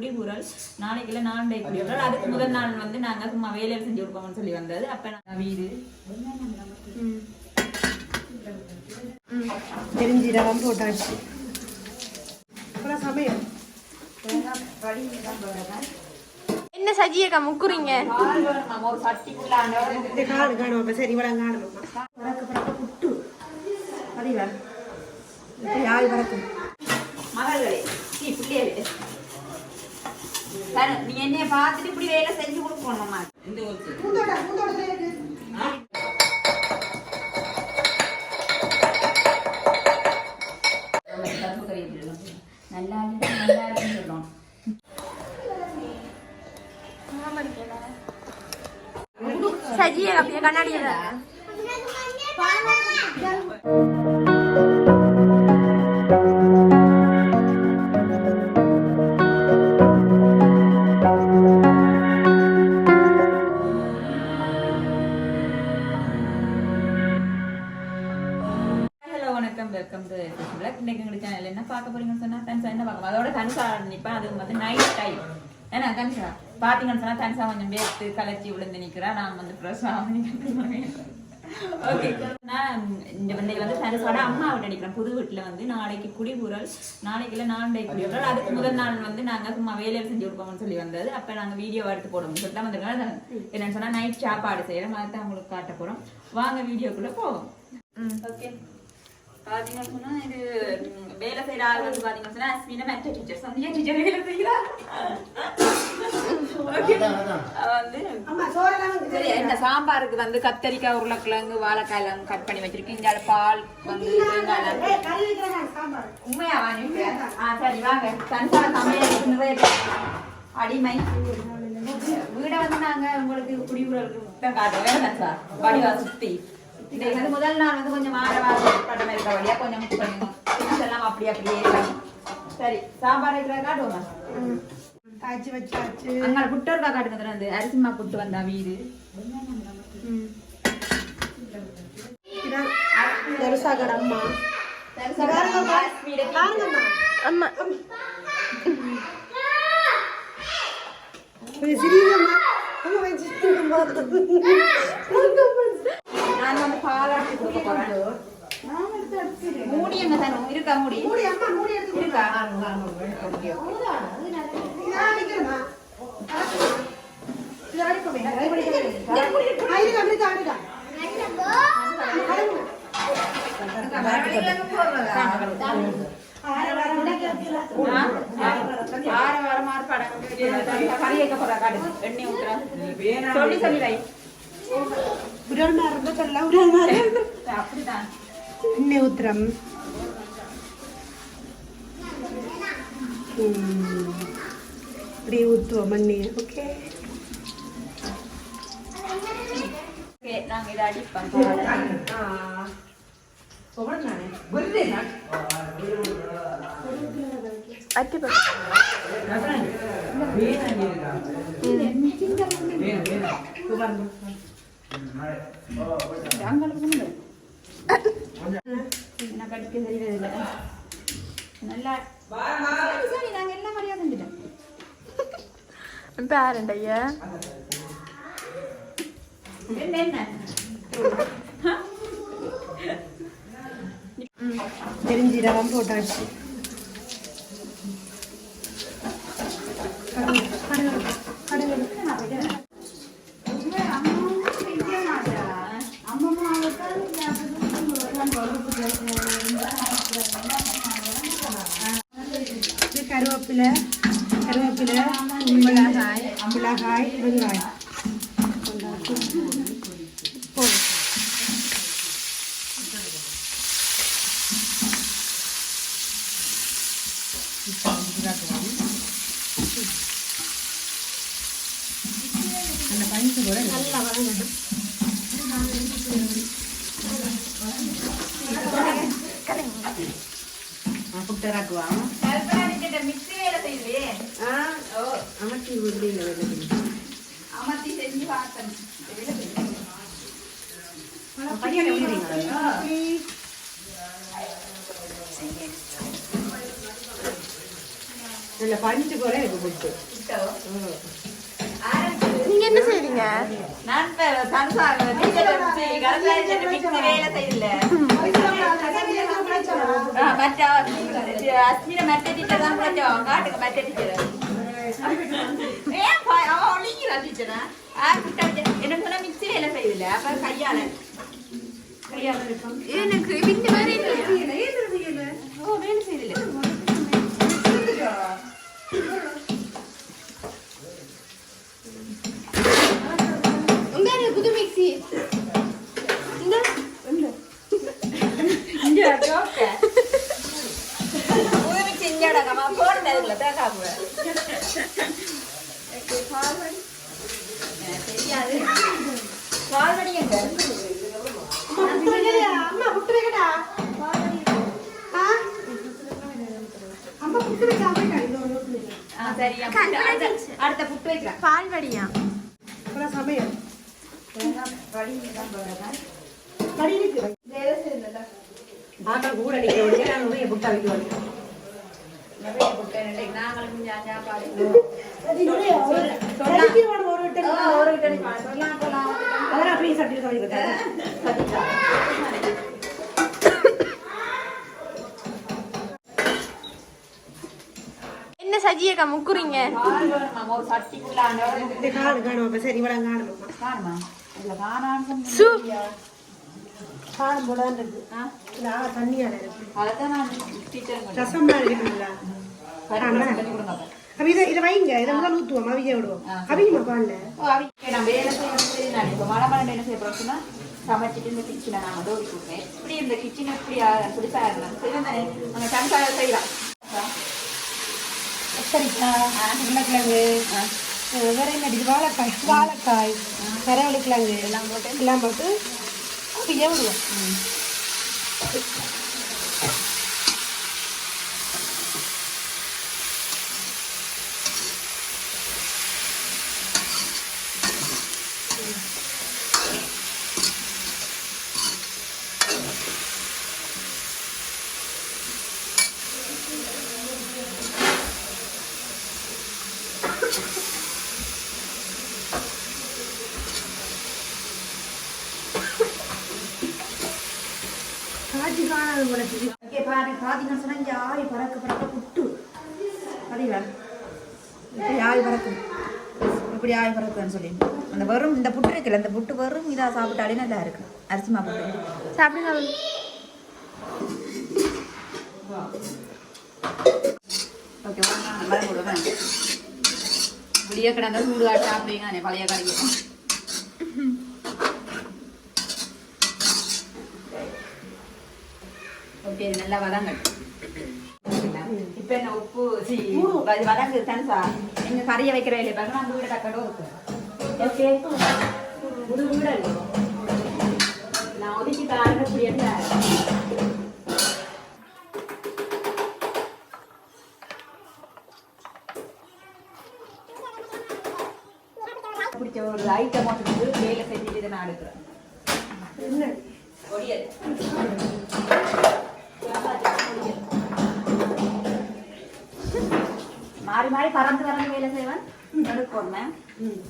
குடிபுறல் நாளைக்குள்ள நாளை குடிபுறல் அதுக்கு முதல் நாள் வந்து நாங்க சும்மா வேலையில் செஞ்சு கொடுப்போம்னு சொல்லி வந்தது. அப்ப நான் வீடு. பெருஞ்சீரகம் போட்டாச்சு. அப்புறம் சமையல். என்ன சஜியக்கா முக்குறீங்க? ஒரு சட்டிக்குள்ள இந்த காடு காணும் சரி புட்டு. பிள்ளைகளே. சரி, நீங்க என்னைய பார்த்துட்டு இப்படி வேலை செஞ்சு கொடுக்கணும்மா இந்த நல்லா இருக்கு நல்லா இருக்குன்னு சஜிய அப்படியே கண்ணாடியில ஏன்னா பாத்தீங்கன்னு சொன்னா தனிசா கொஞ்சம் வேர்த்து கலர்ச்சி விழுந்து நிக்கிறா. நான் வந்து ஃப்ரெஷ் ஓகே நான் இந்த வந்து வந்து தனுஷோட அம்மா விட்டு நிக்கிறேன் புது வீட்டுல வந்து நாளைக்கு குடிபுறல் நாளைக்குள்ள நாளை குடிபுரல் அதுக்கு முதல் நாள் வந்து நாங்க சும்மா வேலையில செஞ்சு கொடுப்போம்னு சொல்லி வந்தது. அப்ப நாங்க வீடியோ எடுத்து போடுவோம். சொல்லிட்டு வந்திருக்கோம் என்னன்னு சொன்னா நைட் சாப்பாடு செய்யறோம் அதை தான் உங்களுக்கு காட்ட போறோம். வாங்க வீடியோக்குள்ள போவோம். ஓகே பாத்தீங்கன்னு சொன்னா இது வேலை செய்யற ஆள் வந்து பாத்தீங்கன்னு சொன்னா Asmina mental teacher Sandhya teacher வேலை இந்த சாம்பாருக்கு வந்து கத்தரிக்காய் உருளைக்கிழங்கு வாழைக்காய் எல்லாம் கட் பண்ணி வச்சிருக்கேன். இங்க பால் வந்து உண்மையா வாங்கி ஆ சரி வாங்க. தன்சார சமையலுக்கு நிறைய அடிமை. வீடை வந்து நாங்க உங்களுக்கு குடியுறவுக்கு தான் காட்டுறோம். தன்சா வடிவா சுத்தி. இன்னைக்கு வந்து முதல் நாள் வந்து கொஞ்சம் மாற படம் இருக்க வழியா கொஞ்சம் மிக்ஸ் திங்ஸ் எல்லாம் அப்படி அப்படியே இருக்கும் சரி சாம்பார் இருக்கிற காட்டுவோமா காய்ச்சி வச்சாச்சு. அங்க புட்டோர்க்கா காட்டுங்க வந்து அரிசிமா புட்டு வந்தா வீடு. இதான் நெருசாகட அம்மா. அம்மா. கொஞ்சம் சிரிங்கம்மா அம்மா. கொஞ்சம் நான் வந்து பாலாட்டி கொடுக்க போறேன் மூடி எங்க தரும் இருக்கா மூடி மூடி அம்மா மூடி எடுத்து இருக்கா ஆறு வாரம் படம் கறி வைக்க போறா காடு. எண்ணெய் ஊத்துறா. சொல்லி சொல்லி வை உடல் மருந்து சொல்ல உடல் மருந்து அப்படிதான் எண்ணெய் ஊத்துறோம் இப்படி ஊற்றுவோம் படிக்க தெரியல நல்லா சரி, எல்லாம் மரியாதை போட்டாச்சு கடுகு கடுகு கடுகு இது கருவேப்பிலை கருவேப்பிலை மிளகாய் மிளகாய் வெங்காயம் போதும் நல்லா வதங்கட்டும் புட்டராக்குவா கல்பனா டீச்சர் மிக்ஸி வேலை செய்யுது ஆ ஓ அமர்த்தி உருளையில் வேலை அமர்த்தி செஞ்சு பார்த்தேன் நல்ல பஞ்சு போல இருக்கு புட்டு நீங்க என்ன செய்றீங்க? நான் இப்ப சன்சார் டீச்சர் வச்சு கலந்தாயிட்டு மிக்ஸி வேலை செய்யல. மற்ற மற்ற டீச்சர் தான் கொஞ்சம் காட்டுங்க மற்ற டீச்சர் ஏன் ஒளிக்கிறா டீச்சரா ஆ? கிட்ட வச்சு எனக்கு சொன்னா மிக்ஸி வேலை செய்யல. அப்ப கையால கையால இருக்கும் எனக்கு இந்த மாதிரி ஓ வேலை செய்யல. மிக்ஸி இந்த ஜோக்க புது மிக்ஸி இங்கடா கமா போடுறது இல்ல தெரியாது பால்வடி எங்க அம்மா புட்டு வைக்கடா? அம்மா புட்டு வைக்க அம்மா இது ஒன்று ஊத்துனீங்க. ஆ, சரி அடுத்த- புட்டு வைக்கிறேன் பால் வடியா ஆட்கள் கூட நிக்க வேண்டிய நாங்கள் போய் புட்டா வைக்க வேண்டிய என்ன சஜியக்கா முக்குறீங்க? சரி இவ்வளோ காணுமாம்மா காணுமா? இதுல காணான்னு காணும் நான் தண்ணியால நான் இருக்குங்களா அப்ப இதை இதை வைங்க. இதை முதல்ல ஊற்றுவோம் அவிய விடுவோம். ஆ. அவியுமா பால்ல? ஓ, அவங்க நான் வேலை செய்யறது நான் இப்போ மழை மழை என்ன செய்ய போறோம்னா சமைச்சிட்டு இந்த கிச்சனை நான் டோரி கொடுப்பேன். இப்படி இந்த கிச்சனை இப்படி புதுசா இருந்தாங்க செய்வேன் தானே? அங்கே சமைச்சா செய்யலாம். கத்தரிக்காய் உருளைக்கிழங்கு வேற என்ன இது? வாழைக்காய். வாழைக்காய். கரவழிக்கிழங்கு எல்லாம் போட்டு? எல்லாம் போட்டு அவிய விடுவோம். காட்சி காணாது போல தெரியுது. ஓகே பாரு பாத்தீங்கன்னு சொன்னா இங்க ஆவி பறக்க பறக்க புட்டு. அப்படியா இப்படி ஆவி பறக்கும். இப்படி ஆவி பறக்குன்னு சொல்லி. அந்த வெறும் இந்த புட்டு இருக்குல்ல இந்த புட்டு வெறும் இதா சாப்பிட்டாலே நல்லா இருக்கு. அரிசிமா புட்டு. சாப்பிடுங்க. ஓகே மரம் போடுவேன் விடிய கிடந்த சூடு காட்டு சாப்பிடுவீங்க பழைய கடைக்கு. இது நல்லா வதங்கட்டும் இப்ப என்ன உப்பு சி வதங்குது தனுசா நீங்க கறியை வைக்கிற வேலையை பார்க்க நான் வீடு டக்கட்டும் இருக்கு ஓகே புது வீடு நான் ஒதுக்கி இப்படி என்ன பிடிச்ச ஒரு ஐட்டம் வந்து வேலை செஞ்சுட்டு நான் எடுக்கிறேன் என்ன மாறி பறந்து பறந்து வேலை செய்வேன். எடுக்கணும் ம்.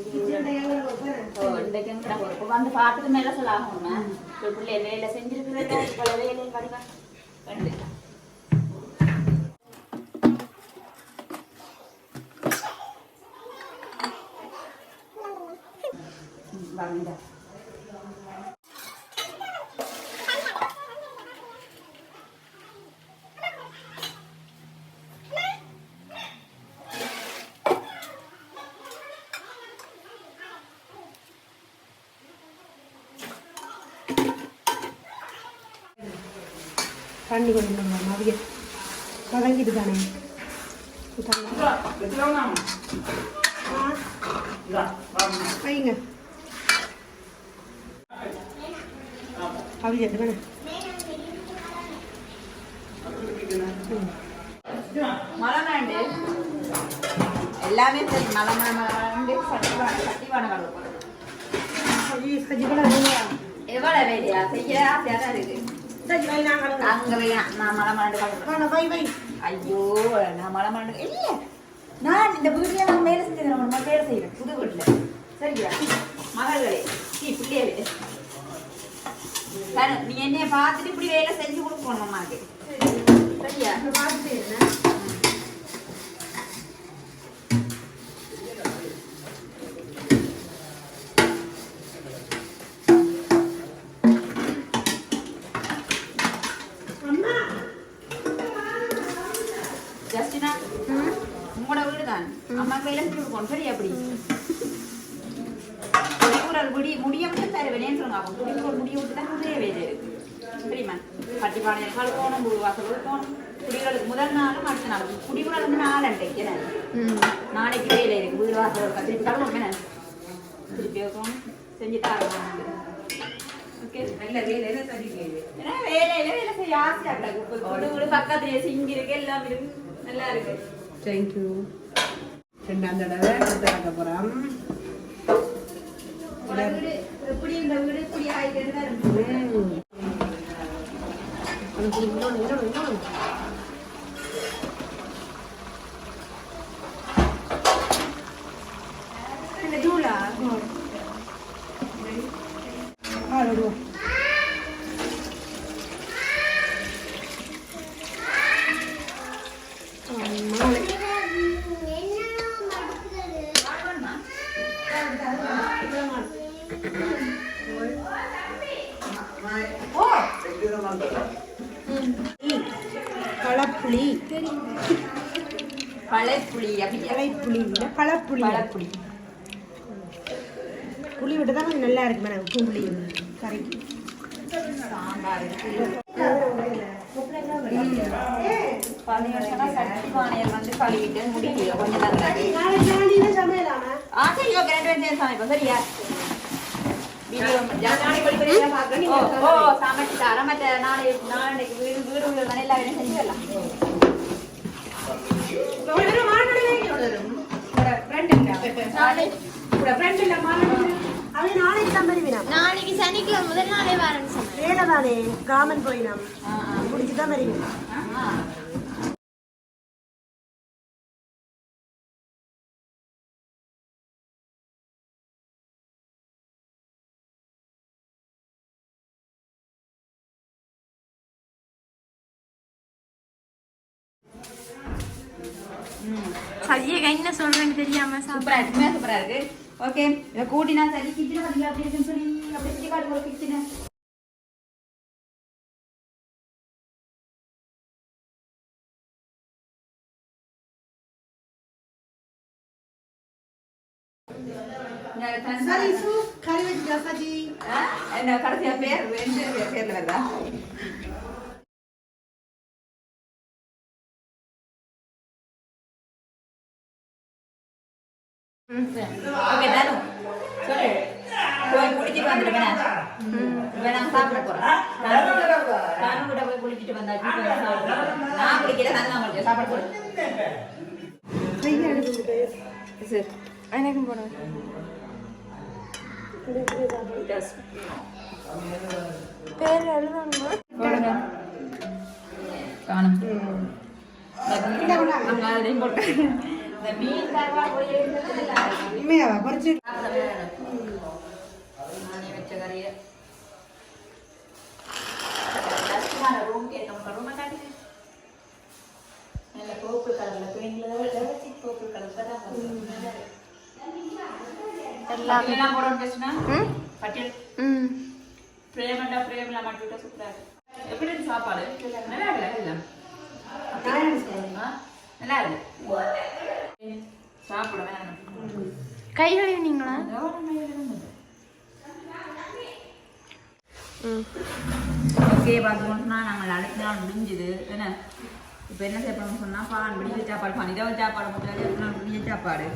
இப்படி எதுக்கு வந்து பார்த்துட்டு மேல சொல்லாகும்மா பிள்ளை வேலை செஞ்சிருக்கிறதோ? வேலை வடிவா ரெண்டு ம், வாங்க தண்ணி கொஞ்சம் அவிய வதங்கிட்டு தானே வைங்க அவிய வேணே மலமாண்டு எல்லாமே சரி மலமல மலமாண்டு சட்டி வாட சட்டி வாட வளர்க்கணும் சஜி சஜி கூட இல்லையா எவ்வளவு வேலையா செய்ய ஆசையா தான் இருக்கு வை நான் மலண்டு கலந்து வை வை ஐயோ நான் மலை மலண்டு இல்ல நான் இந்த வீட்டுல நான் வேலை செஞ்சுக்கிறேன் ஒரு வேலை செய்வேன் புது வீட்டுல சரியா மகள்களே பிள்ளைகளே சரி, நீ என்னைய பார்த்துட்டு இப்படி வேலை செஞ்சு கொடுக்கணும் அம்மாக்கு சரியா பார்த்துட்டு இருந்தேன் பட்டி பானையில் கழுவணும் வீடு வாசல் கழுவணும் குடிகளுக்கு முதல் நாளும் அடுத்த நாள் குடிக்கூறல் வந்து நாலண்டைக்கு என்ன? நாளைக்கு வேலை இருக்கு. வீடு வாசல் திருப்பி கழுவணும் என்ன? திருப்பி வைக்கணும் செஞ்சு தரணும் வேலையில வேலை செய்ய ஆசையா சிங்கி இருக்கு எல்லாம் இருக்கு. நல்லா இருக்கு. தேங்க்யூ ரெண்டாம் தடவை எப்படி இந்த வீடு இப்படி ஆயிட்டு தான் இருக்கு. പിന്നെ ജൂല பதினஞ்சு வந்து கழுவிட்டு முடிக்கல கொஞ்சம் ஆ சரி ஓகே ரெண்டு பேரும் சேர்ந்து சமைப்போம் சரியா ஓ மற்ற நாளை நாளைக்கு வீடு வீடு உள்ள செஞ்சிடலாம் நாளைக்கு சனிக்கிழமை முதல் நாளே வரேன்னு வேலை தானே கிராமன் போயினாம் முடிச்சு தான் ஆ சஜியக்கா என்ன சொல்றேன்னு தெரியாம சூப்பரா இருக்கு. சூப்பரா இருக்கு. ஓகே இதை கூட்டினா சரி கிச்சனை பாத்தீங்களா அப்படி இருக்குன்னு சொல்லி அப்படி காட்டு கிச்சனை சரி சூ கறி வச்சுக்கா சஜி என்ன கடைசியா பேர்? ரெண்டு பேர்ல வருதா? ஓகே தானு. சொல்லு. போய் குளிச்சிட்டு வந்துட்டு வேணா. வேணாம் சாப்பிட போறோம் நானும் கூட போய் குளிச்சிட்டு சாப்பிடுறோம். நான் குளிக்கிறேன் நான் முடிஞ்சு சாப்பாடு போடு கையை எடுத்துக்கிட்டு சரி எனக்கும் போடுவேன் பேர் எழுதணுமா போடுங்க காணும் அங்க அதையும் போட்டு இந்த மீன் கருவா எல்லாமே. ம்? சூப்பரா இருக்கு எப்படி இருக்கு சாப்பாடு? நல்லா இருக்கு இல்லை ஆ, நல்லா இருக்கு. சாப்பிட வேணாம் கை கழுவினீங்களா? ம். ஓகே பார்த்தோம்னா நாங்கள் அடுத்த நாள் முடிஞ்சுது. என்ன? இப்போ என்ன செய்யணும்னு சொன்னால் பான் முடிஞ்ச சாப்பாடு பான். இதை சாப்பாடு அடுத்த நாள் சாப்பாடு.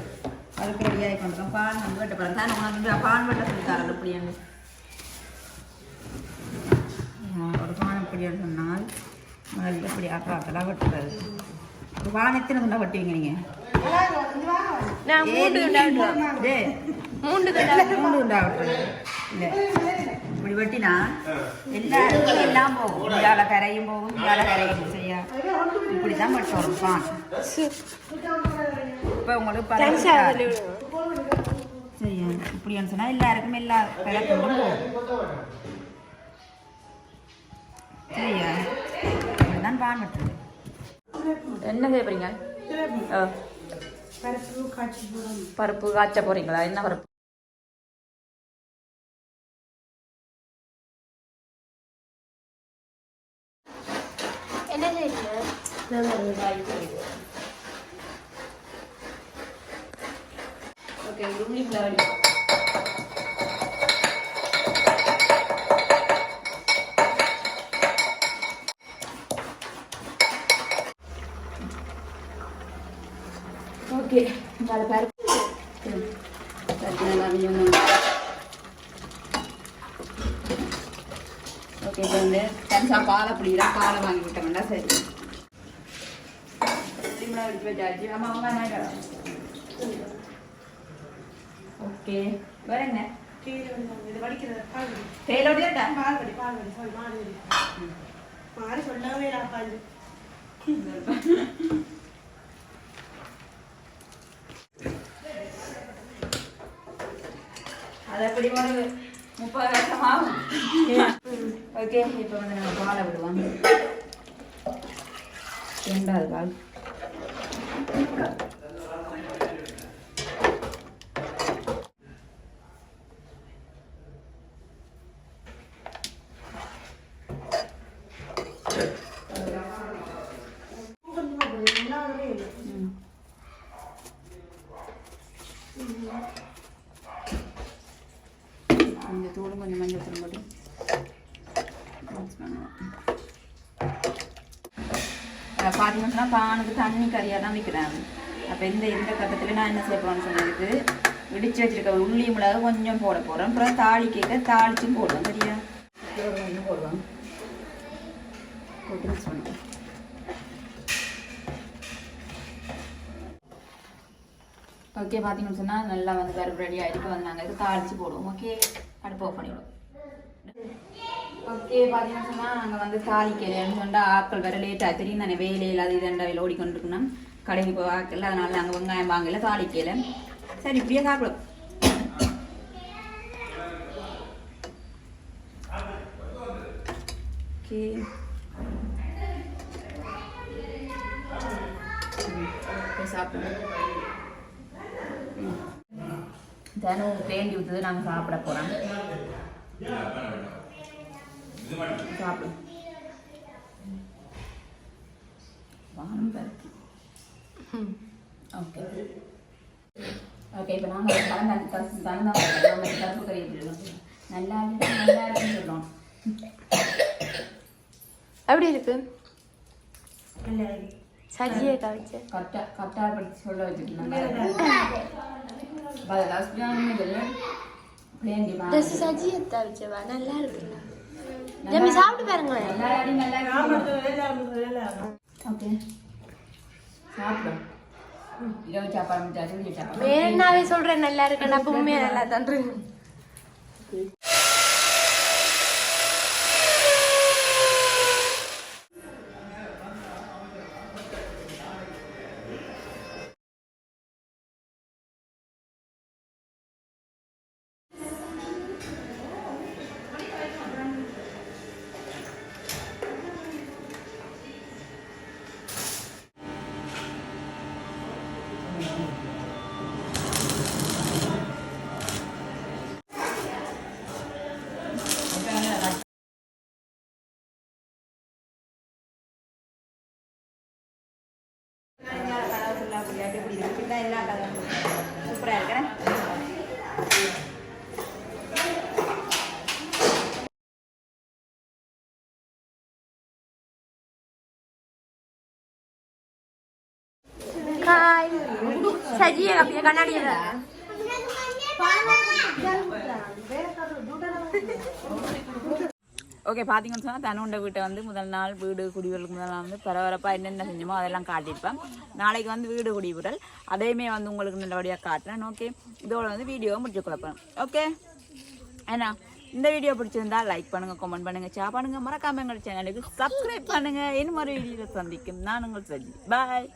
அதுக்கு ரெடியாகி கொண்டிருக்கோம். பான் வந்து வெட்ட போகிறேன் தான் உனக்கு பான் வெட்ட சொல்லி எப்படியான்னு ஒரு பான் எப்படியான்னு சொன்னால் முதல்ல இப்படி ஆக்கா ஆக்கெல்லாம் வெட்டுறது ஒரு பான் எத்தனை துண்டா வெட்டுவீங்க நீங்கள் மூன்று மூன்று துண்டா வெட்டுறது இல்ல. இப்படி வெட்டினா எல்லாருக்கும் எல்லாம் போகும். இதால கரையும் போகும் இதால கரையும் சரியா இப்படிதான் வெட்டணும் பான். இப்ப உங்களுக்கு தேங்க்ஸ் பரவாயில்ல. அதில் சரியா இப்படின்னு சொன்னா எல்லாருக்கும் எல்லா விளக்கமும் போகும். சரியா இப்படிதான் பான் வெட்டுறது என்ன செய்ய போறீங்க? பருப்பு காய்ச்ச போறீங்களா? என்ன பருப்பு? என்ன செய்யுங்க ஓகே உருளி ஃப்ளவர் ஓகே பல பருப்பு பருப்பு நல்லா கொஞ்சம் ஓகே இப்போ வந்து கன்சா பாலை பிடிக்கிறா பாலை வாங்கி விட்டோம்னா சரி வச்சாச்சு அம்மா அவங்க என்ன ஓகே வேற என்ன கீழே வந்து இது வடிக்கிறது பால் வடி தேயிலோட பால் வடி பால் வடி சாரி மாறி வடி மாறி சொல்லவே பால் அது எப்படி ஒரு முப்பது வருஷம் ஆகும் ஓகே இப்போ வந்து நம்ம பாலை விடுவோம் ரெண்டாவது பால் எல்லாருமே இல்லை ம். கொஞ்சம் தூளும் கொஞ்சம் மஞ்சள் தூள் போட்டு mix பண்ணுவோம். அஹ் பார்த்தீங்கன்னா பானுக்கு தண்ணி கறியாக தான் விற்கிறாங்க அப்போ இந்த இந்த கட்டத்தில் நான் என்ன செய்ய போகிறேன்னு சொன்னதுக்கு இடிச்சு வச்சுருக்க உள்ளி மிளகு கொஞ்சம் போட போகிறேன் அப்புறம் தாளி கேட்க தாளிச்சும் போடுவோம் சரியா? இதோட போடுவோம் போட்டு மிக்ஸ் பண்ணுவோம் ஓகே பார்த்தீங்கன்னு சொன்னால் நல்லா வந்து கருப்பு ரெடி ஆகிட்டு வந்து நாங்கள் தாளித்து போடுவோம். ஓகே அடுப்பு ஆஃப் பண்ணிவிடுவோம். ஓகே பார்த்தீங்கன்னா சொன்னால் நாங்கள் வந்து தாளிக்கலைன்னு சொன்னால் ஆக்கள் வேறு லேட்டாக தெரியும் தானே வேலையில் அது இதெண்டா வேலை ஓடிக்கொண்டிருக்கணும் கடைக்கு போய் ஆக்கல அதனால நாங்கள் வெங்காயம் வாங்கல தாளிக்கல சரி இப்படியே சாப்பிடுவோம் ஓகே. சாப்பிடுவோம் தினம் தேண்டி ஊற்றுது நாங்கள் சாப்பிட போகிறோம் சாப்பிடு ஓகே ஓகே இப்போ நாங்கள் கறி எப்படி நல்லா இருக்கு நல்லா இருக்குன்னு சொல்கிறோம் எப்படி இருக்கு? நல்லா இருக்கு. சஜியை காமிச்சு கரெக்டாக கரெக்டாக படித்து சொல்ல ட்ரெஸ் சஜியை காமிச்சவா நல்லா இருக்குல்ல ஜம்மி சாப்பிட்டு சாப்பாடு. வேணாவே சொல்றேன் நல்லா இருக்கு நான் உண்மையா நல்லா தந்துருங்க. ह्याला घाला उकडायला काय Hi. Saji ya kapi okay பார்த்தீங்கன்னு சொன்னால் தனுண்ட வீட்டை வந்து முதல் நாள் வீடு குடிவரலுக்கு முதல் நாள் வந்து பரபரப்பாக என்னென்ன செஞ்சோமோ அதெல்லாம் காட்டியிருப்பேன். நாளைக்கு வந்து வீடு குடிவுரல். அதையுமே வந்து உங்களுக்கு நல்லபடியாக காட்டுறேன். ஓகே இதோட வந்து வீடியோவை முடிச்சு கொடுப்பேன் ஓகே ஏன்னா இந்த வீடியோ பிடிச்சிருந்தா லைக் பண்ணுங்கள் கமெண்ட் பண்ணுங்கள் ஷேர் பண்ணுங்கள் மறக்காம எங்கள் சேனலுக்கு சப்ஸ்கிரைப் பண்ணுங்க. இன்னும் ஒரு வீடியோவில் சந்திக்கும். நான் உங்கள் சொல்லி பாய்